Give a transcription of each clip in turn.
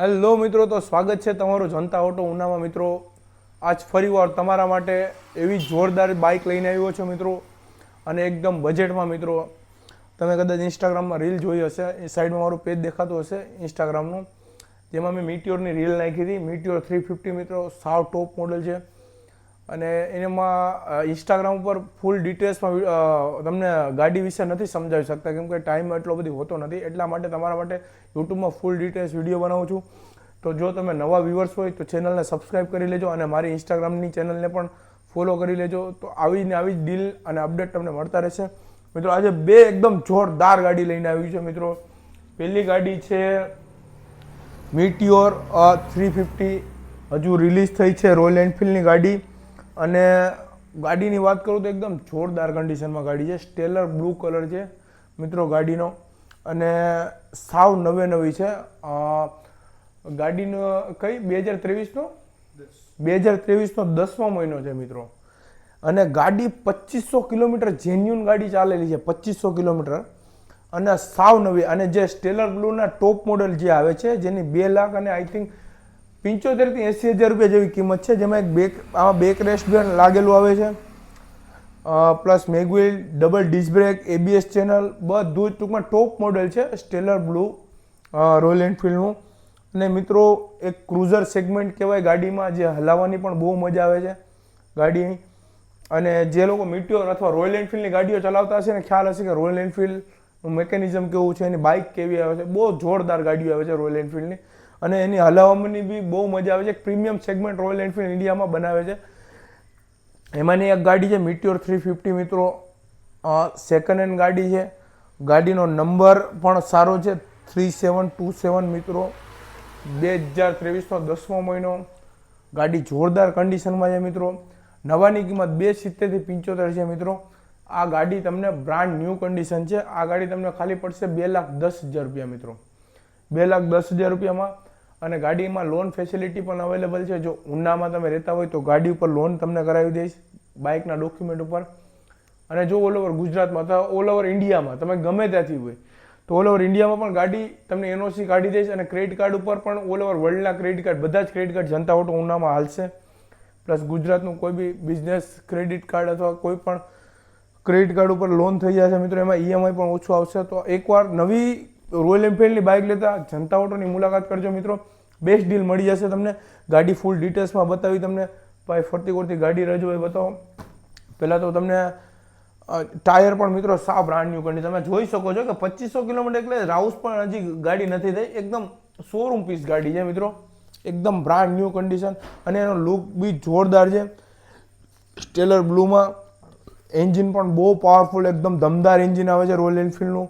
Hello મિત્રો, તો સ્વાગત છે તમારું જનતા ઓટો ઉનામાં. મિત્રો, આજ ફરીવાર તમારા માટે એવી જોરદાર બાઇક લઈને આવ્યો છું મિત્રો, અને એકદમ બજેટમાં મિત્રો, તમે કદાચ ઇન્સ્ટાગ્રામમાં રીલ જોઈ હશે, એ સાઈડમાં મારું પેજ દેખાતું હશે ઇન્સ્ટાગ્રામનું જેમાં મેં મીટિયોરની રીલ નાખી હતી. મીટિયોર થ્રી ફિફ્ટી મિત્રો, સાવ ટોપ મોડલ છે. અને એમાં ઇન્સ્ટાગ્રામ ઉપર ફૂલ ડિટેલ્સમાં તમને ગાડી વિશે નથી સમજાવી શકતા, કેમ કે ટાઈમ એટલો બધી હોતો નથી. એટલા માટે તમારા માટે યુટ્યુબમાં ફૂલ ડિટેલ્સ વીડિયો બનાવું છું. તો જો તમે નવા વ્યુઅર્સ હોય તો ચેનલને સબસ્ક્રાઇબ કરી લેજો અને મારી ઇન્સ્ટાગ્રામની ચેનલને પણ ફોલો કરી લેજો. તો આવી ને આવી જ ડીલ અને અપડેટ તમને મળતા રહેશે. મિત્રો, આજે બે એકદમ જોરદાર ગાડી લઈને આવી છે, મિત્રો. પહેલી ગાડી છે મીટિયોર થ્રી ફિફ્ટી હજુ રિલીઝ થઈ છે રોયલ એનફિલ્ડની ગાડી. અને ગાડીની વાત કરું તો એકદમ જોરદાર કન્ડિશનમાં ગાડી છે. સ્ટેલર બ્લુ કલર છે. મિત્રો, ગાડીનો અને સાવ નવે નવી છે. ગાડીનો કઈ? બે હજાર ત્રેવીસનો? બે હજાર ત્રેવીસનો દસમો મહિનો છે, મિત્રો. અને ગાડી પચીસો કિલોમીટર જેન્યુન ગાડી ચાલેલી છે, પચીસો કિલોમીટર. અને સાવ નવી. અને જે સ્ટેલર બ્લુના ટોપ મોડલ જે આવે છે, જેની બે લાખ અને આઈ થિંક પંચોતેરથી એંસી હજાર રૂપિયા જેવી કિંમત છે, જેમાં એક બેક આમાં બેક રેસ્ટ બેન લાગેલું આવે છે. Plus mag wheel double disc brake ABS channel, બધું જ ટૂંકમાં ટોપ મોડેલ છે, સ્ટેલર બ્લુ રોયલ એનફિલ્ડનું. અને મિત્રો, એક ક્રુઝર સેગમેન્ટ કહેવાય ગાડીમાં, જે હલાવવાની પણ બહુ મજા આવે છે ગાડીની. અને જે લોકો મીટિયોર અથવા રોયલ એનફિલ્ડની ગાડીઓ ચલાવતા હશે ને, ખ્યાલ હશે કે રોયલ એનફિલ્ડનું મેકેનિઝમ કેવું છે, એની બાઇક કેવી આવે છે. બહુ જોરદાર ગાડીઓ આવે છે રોયલ એનફિલ્ડની. અને એની હલાવવાની બી બહુ મજા આવે છે. પ્રીમિયમ સેગમેન્ટ રોયલ એન્ફિલ્ડ ઇન્ડિયામાં બનાવે છે. એમાંની એક ગાડી છે મિટ્યોર થ્રી ફિફ્ટી મિત્રો. સેકન્ડ હેન્ડ ગાડી છે. ગાડીનો નંબર પણ સારો છે. થ્રી સેવન ટુ સેવન મિત્રો. બે હજાર ત્રેવીસનો દસમો મહિનો. ગાડી જોરદાર કન્ડિશનમાં છે મિત્રો. નવાની કિંમત બે સિત્તેરથી પંચોતેર છે મિત્રો. આ ગાડી તમને બ્રાન્ડ ન્યૂ કન્ડિશન છે. આ ગાડી તમને ખાલી પડશે બે લાખ દસ હજાર રૂપિયા મિત્રો. બે લાખ દસ હજાર રૂપિયામાં અને ગાડીમાં લોન ફેસિલિટી પણ અવેલેબલ છે. જો ઉનામાં તમે રહેતા હોય તો ગાડી ઉપર લોન તમને કરાવી દઈશ બાઇકના ડોક્યુમેન્ટ ઉપર. અને જો ઓલ ઓવર ગુજરાતમાં, અથવા ઓલ ઓવર ઇન્ડિયામાં તમે ગમે ત્યાંથી હોય, તો ઓલ ઓવર ઇન્ડિયામાં પણ ગાડી તમને એનઓસી કાઢી દઈશ અને ક્રેડિટ કાર્ડ ઉપર પણ ઓલ ઓવર વર્લ્ડના ક્રેડિટ કાર્ડ બધા જ ક્રેડિટ કાર્ડ જનતા ઓટો ઉનામાં હાલશે. પ્લસ ગુજરાતનું કોઈ બી બિઝનેસ ક્રેડિટ કાર્ડ અથવા કોઈ પણ ક્રેડિટ કાર્ડ ઉપર લોન થઈ જશે, મિત્રો, એમાં ઈએમઆઈ પણ ઓછું આવશે. તો એકવાર નવી રોયલ એનફિલ્ડની બાઇક લેતા જનતા ઓટોની મુલાકાત કરજો મિત્રો. બેસ્ટ ડીલ મળી જશે તમને. ગાડી ફૂલ ડિટેલ્સમાં બતાવી તમને. ભાઈ, ફરતી ફરતી ગાડી રજૂ હોય, બતાવો. પહેલાં તો તમને ટાયર પણ મિત્રો સાવ બ્રાન્ડ ન્યૂ કન્ડિશન તમે જોઈ શકો છો કે પચીસો કિલોમીટર એટલે રાઉસ પણ હજી ગાડી નથી થઈ. એકદમ શોરૂમ પીસ ગાડી છે મિત્રો. એકદમ બ્રાન્ડ ન્યૂ કન્ડિશન અને એનો લુક બી જોરદાર છે. સ્ટેલર બ્લુમાં એન્જિન પણ બહુ પાવરફુલ એકદમ દમદાર એન્જિન આવે છે રોયલ એનફિલ્ડનું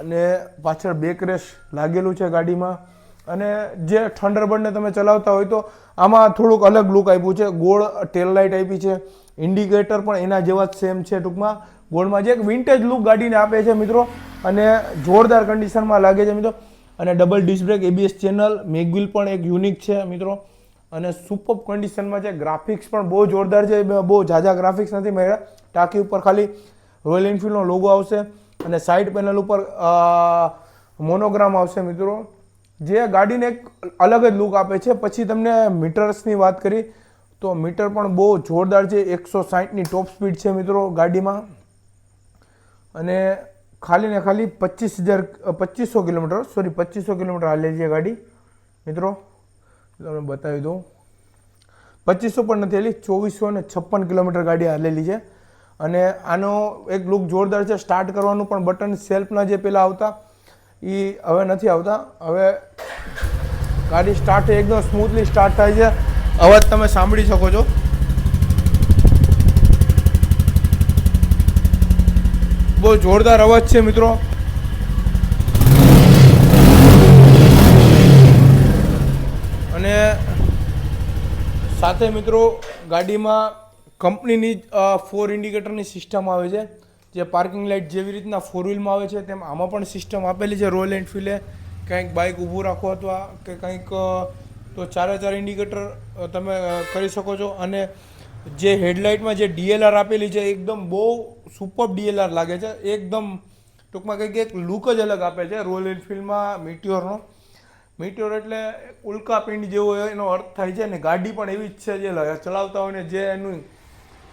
અને પાછળ બેક રેસ લાગેલું છે ગાડીમાં. અને જે થંડરબર્ડને તમે ચલાવતા હોય તો આમાં થોડુંક અલગ લુક આપ્યું છે. ગોળ ટેલ લાઇટ આપી છે. ઇન્ડિકેટર પણ એના જેવા જ સેમ છે ટૂંકમાં. ગોળમાં જે એક વિન્ટેજ લુક ગાડીને આપે છે મિત્રો. અને જોરદાર કન્ડિશનમાં લાગે છે મિત્રો. અને double disc ABS channel mag wheel પણ એક યુનિક છે મિત્રો. અને સુપર કન્ડિશનમાં છે. ગ્રાફિક્સ પણ બહુ જોરદાર છે. બહુ ઝાઝા ગ્રાફિક્સ નથી મળ્યા. ટાંકી ઉપર ખાલી રોયલ એન્ફિલ્ડનો લોગો આવશે. અને સાઈડ પેનલ ઉપર મોનોગ્રામ આવશે મિત્રો, જે ગાડીને એક અલગ જ લુક આપે છે. પછી તમને મીટર્સની વાત કરી, તો મીટર પણ બહુ જોરદાર છે. એકસો સાહીઠની ટોપ સ્પીડ છે મિત્રો ગાડીમાં. અને ખાલી ને ખાલી પચીસ હજાર, પચીસો કિલોમીટર સોરી પચીસો કિલોમીટર હાલે છે ગાડી. મિત્રો, તમને બતાવી દઉં. પચીસો પણ નથી હાલી, ચોવીસો ને છપ્પન કિલોમીટર ગાડી હાલેલી છે. અને આનો એક લુક જોરદાર છે. સ્ટાર્ટ કરવાનું પણ બટન સેલ્ફના જે પહેલાં આવતા એ હવે નથી આવતા. હવે ગાડી સ્ટાર્ટ એકદમ સ્મૂથલી સ્ટાર્ટ થાય છે. અવાજ તમે સાંભળી શકો છો. બહુ જોરદાર અવાજ છે મિત્રો. અને સાથે મિત્રો ગાડીમાં કંપનીની ફોર ઇન્ડિકેટરની સિસ્ટમ આવે છે, જે પાર્કિંગ લાઇટ જેવી રીતના ફોર વ્હીલમાં આવે છે, તેમ આમાં પણ સિસ્ટમ આપેલી છે રોયલ એનફિલ્ડે કંઈક બાઇક ઊભું રાખો અથવા કે કંઈક તો ચારે ચાર ઇન્ડિકેટર તમે કરી શકો છો. અને જે હેડલાઇટમાં જે ડીએલઆર આપેલી છે એકદમ બહુ સુપર ડીએલઆર લાગે છે. એકદમ ટૂંકમાં કંઈક એક લુક જ અલગ આપે છે રોયલ એનફિલ્ડમાં મિટ્યોરનો મિટ્યોર એટલે ઉલ્કાપિંડ જેવો એનો અર્થ થાય છે ને ગાડી પણ એવી જ છે, જે ચલાવતા હોય ને જે એનું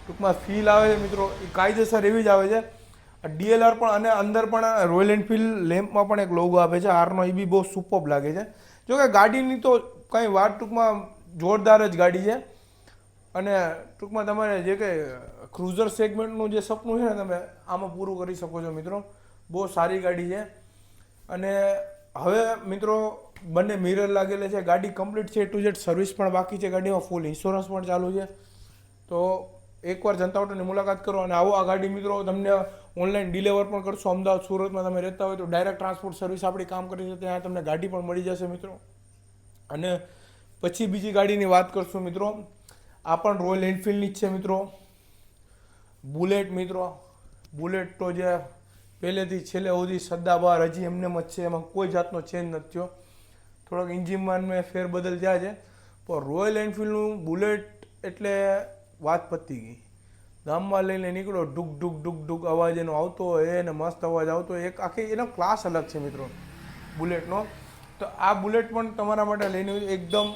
ટૂંકમાં ફીલ આવે છે મિત્રો. એ કાયદેસર એવી જ આવે છે. ડીએલઆર પણ અને અંદર પણ રોયલ એનફિલ્ડ લેમ્પમાં પણ એક લોગો આપે છે. આરનો એ બી બહુ સુપર લાગે છે. જો કે ગાડીની તો કંઈ વાત ટૂંકમાં જોરદાર જ ગાડી છે. અને ટૂંકમાં તમારે જે કંઈ ક્રુઝર સેગમેન્ટનું જે સપનું છે ને તમે આમાં પૂરું કરી શકો છો મિત્રો. બહુ સારી ગાડી છે. અને હવે મિત્રો બંને મિરર લાગેલા છે. ગાડી કમ્પ્લીટ છે ટુ ઝેડ સર્વિસ પણ બાકી છે. ગાડીમાં ફૂલ ઇન્સ્યોરન્સ પણ ચાલુ છે. તો એકવાર જનતા હોટલની મુલાકાત કરો અને આવો ગાડી મિત્રો તમને ઓનલાઈન ડિલિવર પણ કરશો. અમદાવાદ, સુરતમાં તમે રહેતા હોય તો ડાયરેક્ટ ટ્રાન્સપોર્ટ સર્વિસ આપણી કામ કરી છે. ત્યાં તમને ગાડી પણ મળી જશે મિત્રો. અને પછી બીજી ગાડીની વાત કરશું મિત્રો. આ પણ રોયલ એનફિલ્ડની જ છે મિત્રો. બુલેટ મિત્રો. બુલેટ તો જે પહેલેથી છેલ્લે સુધી સદાબહાર હજી એમને જ છે. એમાં કોઈ જાતનો ચેન્જ નથી થયો. થોડોક ઇન્જિનમાં ફેરબદલ થયા છે. પણ રોયલ એન્ફિલ્ડનું બુલેટ એટલે વાત પતી ગઈ. ગામમાં લઈને નીકળો ડુક ડુક ડુક ડુક અવાજ એનો આવતો હોય, એને મસ્ત અવાજ આવતો હોય. એક આખી એનો ક્લાસ અલગ છે મિત્રો, બુલેટનો. તો આ બુલેટ પણ તમારા માટે લઈને એકદમ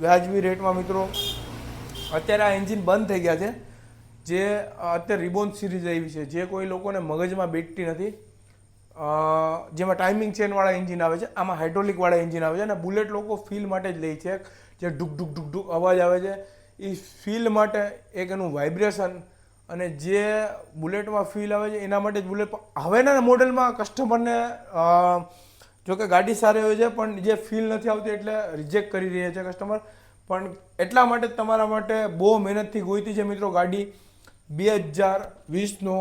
વ્યાજબી રેટમાં મિત્રો. અત્યારે આ એન્જિન બંધ થઈ ગયા છે. જે અત્યારે રિબોન સિરીઝ આવી છે. જે કોઈ લોકોને મગજમાં બેઠતી નથી. જેમાં ટાઈમિંગ ચેનવાળા એન્જિન આવે છે. આમાં હાઇડ્રોલિકવાળા એન્જિન આવે છે. અને બુલેટ લોકો ફીલ માટે જ લે છે. જે ડુક ડુક ડુક ડુક અવાજ આવે છે. એ ફીલ માટે એક એનું વાઇબ્રેશન અને જે બુલેટમાં ફીલ આવે છે, એના માટે જ બુલેટ હવેના મોડેલમાં કસ્ટમરને જો કે ગાડી સારી હોય છે, પણ જે ફીલ નથી આવતી એટલે રિજેક્ટ કરી રહ્યા છે કસ્ટમર પણ એટલા માટે તમારા માટે બહુ મહેનતથી ગોઈતી છે મિત્રો ગાડી. બે હજાર વીસનો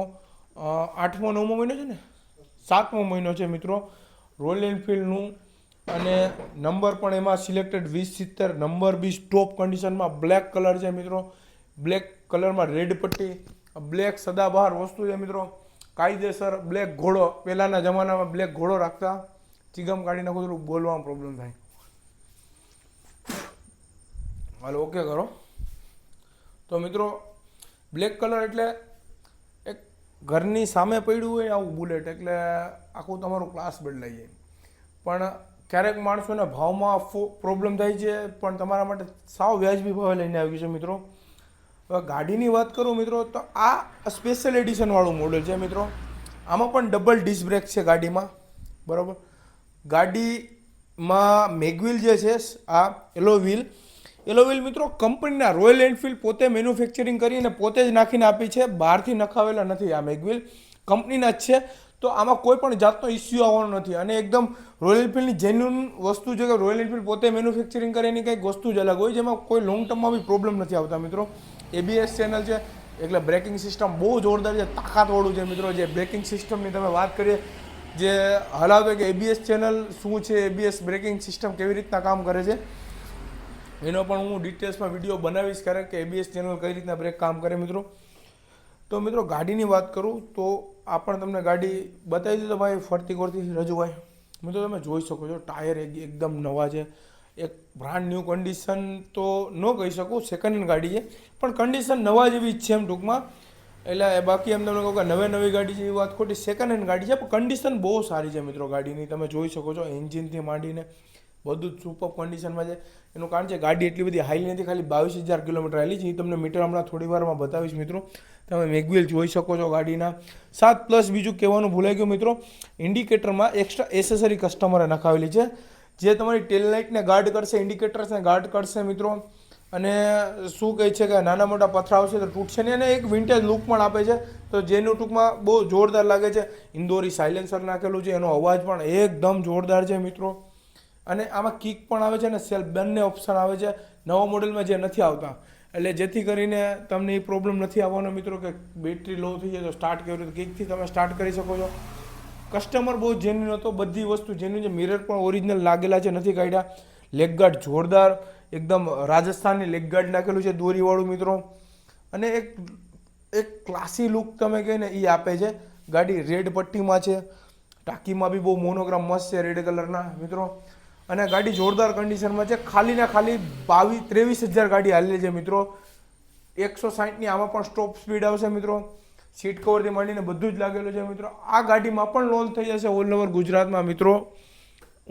આઠમો, નવમો મહિનો છે ને? સાતમો મહિનો છે મિત્રો. રોયલ એનફિલ્ડનું અને નંબર પણ એમાં સિલેક્ટેડ વીસ સિત્તેર, નંબર બી સ્ટોપ કન્ડિશનમાં બ્લેક કલર છે મિત્રો. બ્લેક કલરમાં રેડ પટ્ટી બ્લેક સદાબહાર વસ્તુ છે મિત્રો. કાયદેસર બ્લેક ઘોડો, પહેલાંના જમાનામાં બ્લેક ઘોડો રાખતા ચિગમ કાઢી નાખું થોડું બોલવામાં પ્રોબ્લેમ થાય. હાલો ઓકે કરો. તો મિત્રો બ્લેક કલર એટલે એક ઘરની સામે પડ્યું હોય આવું બુલેટ એટલે આખું તમારું ક્લાસ બદલાઈ જાય. પણ ક્યારેક માણસોને ભાવમાં પ્રોબ્લેમ થાય છે, પણ તમારા માટે સાવ વ્યાજબી ભાવે લઈને આવ્યું છે મિત્રો. હવે ગાડીની વાત કરું મિત્રો, તો આ સ્પેશિયલ એડિશનવાળું મોડલ છે મિત્રો. આમાં પણ ડબલ ડિસ્ક બ્રેક છે ગાડીમાં. બરાબર? ગાડીમાં મેગવિલ જે છે, આ એલો વ્હીલ એલો મિત્રો કંપનીના રોયલ એનફિલ્ડ પોતે મેન્યુફેક્ચરિંગ કરીને પોતે જ નાખીને આપી છે. બહારથી નખાવેલા નથી આ મેગવિલ કંપનીના જ છે. તો આમાં કોઈ પણ જાતનો ઇસ્યુ આવવાનો નથી. અને એકદમ રોયલ એનફિલ્ડની જેન્યુન વસ્તુ છે કે રોયલ એનફિલ્ડ પોતે મેન્યુફેક્ચરિંગ કરે એની કંઈક વસ્તુ જ અલગ હોય, જેમાં કોઈ લોંગ ટર્મમાં બી પ્રોબ્લેમ નથી આવતા મિત્રો. એબીએસ ચેનલ છે, એટલે બ્રેકિંગ સિસ્ટમ બહુ જોરદાર છે, તાકાતવાળું છે મિત્રો. જે બ્રેકિંગ સિસ્ટમની તમે વાત કરીએ, જે હલાવે કે એબીએસ ચેનલ શું છે એબીએસ બ્રેકિંગ સિસ્ટમ કેવી રીતના કામ કરે છે, એનો પણ હું ડિટેલ્સમાં વીડિયો બનાવીશ કારણ કે એબીએસ ચેનલ કઈ રીતના બ્રેક કામ કરે મિત્રો. તો મિત્રો ગાડીની વાત કરું તો આ પણ તમને ગાડી બતાવી દીધો ભાઈ ફરતી કરતી રજૂભાઈ મિત્રો તમે જોઈ શકો છો, ટાયર એક એકદમ નવા છે. એક બ્રાન્ડ ન્યૂ કન્ડિશન તો ન કહી શકું સેકન્ડ હેન્ડ ગાડી છે. પણ કન્ડિશન નવા જેવી જ છે એમ ટૂંકમાં. એટલે બાકી એમ તમને કહું કે નવે નવી ગાડી છે એ વાત ખોટી સેકન્ડ હેન્ડ ગાડી છે. પણ કન્ડિશન બહુ સારી છે મિત્રો ગાડીની. તમે જોઈ શકો છો એન્જિનથી માંડીને બધું જ સુપર કન્ડિશનમાં છે. એનું કારણ છે ગાડી એટલી બધી હાઈલી નથી, ખાલી બાવીસ હજાર કિલોમીટર હાલી છે. એ તમને મીટર હમણાં થોડી વારમાં બતાવીશ મિત્રો. તમે મેગવિલ જોઈ શકો છો ગાડીના. સાત પ્લસ બીજું કહેવાનું ભૂલાઈ ગયું મિત્રો. ઇન્ડિકેટરમાં એક્સ્ટ્રા એસેસરી કસ્ટમરે નખાવેલી છે. જે તમારી ટેલલાઇટને ગાર્ડ કરશે ઇન્ડિકેટર્સને ગાર્ડ કરશે મિત્રો. અને શું કહે છે કે નાના મોટા પથરા આવશે તો તૂટશે નહીં. અને એક વિન્ટેજ લુક પણ આપે છે. તો જેનું ટૂંકમાં બહુ જોરદાર લાગે છે. ઇન્દોરી સાયલેન્સર નાખેલું છે. એનો અવાજ પણ એકદમ જોરદાર છે મિત્રો. અને આમાં કિક પણ આવે છે અને સેલ્ફ બંને ઓપ્શન આવે છે. નવા મોડેલમાં જે નથી આવતા. એટલે જેથી કરીને તમને એ પ્રોબ્લેમ નથી આવવાનો મિત્રો કે બેટરી લો થઈ જાય તો સ્ટાર્ટ કેવી રીતે કિકથી તમે સ્ટાર્ટ કરી શકો છો. કસ્ટમર બહુ જેન્યુન હતો, બધી વસ્તુ જેન્યુન છે. મિરર પણ ઓરિજિનલ લાગેલા છે, નથી કાઢ્યા. લેગગાર્ડ જોરદાર, એકદમ રાજસ્થાનની લેગગાર્ડ નાખેલું છે દોરીવાળું મિત્રો. અને એક એક ક્લાસી લુક તમે કહે ને એ આપે છે. ગાડી રેડ પટ્ટીમાં છે. ટાંકીમાં બી બહુ મોનોગ્રામ મસ્ત છે રેડ કલરના મિત્રો. અને ગાડી જોરદાર કન્ડિશનમાં છે. ખાલી ને ખાલી બાવીસ ત્રેવીસ હજાર ગાડી હાલી છે મિત્રો. એકસો સાહીઠની આમાં પણ સ્ટોપ સ્પીડ આવશે મિત્રો. સીટ કવરથી માંડીને બધું જ લાગેલું છે મિત્રો. આ ગાડીમાં પણ લોન થઈ જશે ઓલ ઓવર ગુજરાતમાં મિત્રો.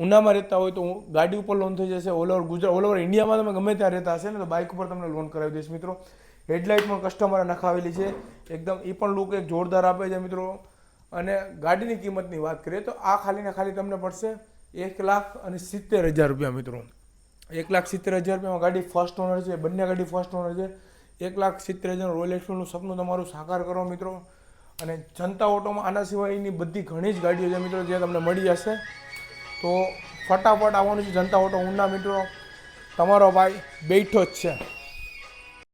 ઉનામાં રહેતા હોય તો ગાડી ઉપર લોન થઈ જશે all over Gujarat all over ઇન્ડિયામાં તમે ગમે ત્યાં રહેતા હશે ને, તો બાઇક ઉપર તમને લોન કરાવી દઈશ મિત્રો. હેડલાઇટ પણ કસ્ટમરે નખાવેલી છે. એકદમ એ પણ લુક એક જોરદાર આપે છે મિત્રો. અને ગાડીની કિંમતની વાત કરીએ તો આ ખાલી ને ખાલી તમને પડશે એક લાખ અને સિત્તેર હજાર રૂપિયા મિત્રો. એક લાખ સિત્તેર હજાર રૂપિયામાં ગાડી ફર્સ્ટ ઓનર છે, બંને ગાડી ફર્સ્ટ ઓનર છે. એક લાખ સિત્તેર હજાર રોયલ એનફિલ્ડનું સપનું તમારું સાકાર કરો મિત્રો. અને જનતા ઓટોમાં આના સિવાયની બધી ઘણી જ ગાડીઓ છે મિત્રો, જે તમને મળી જશે. તો ફટાફટ આવવાનું છે જનતા ઓટો ઉના મિત્રો. તમારો ભાઈ બેઠો જ છે.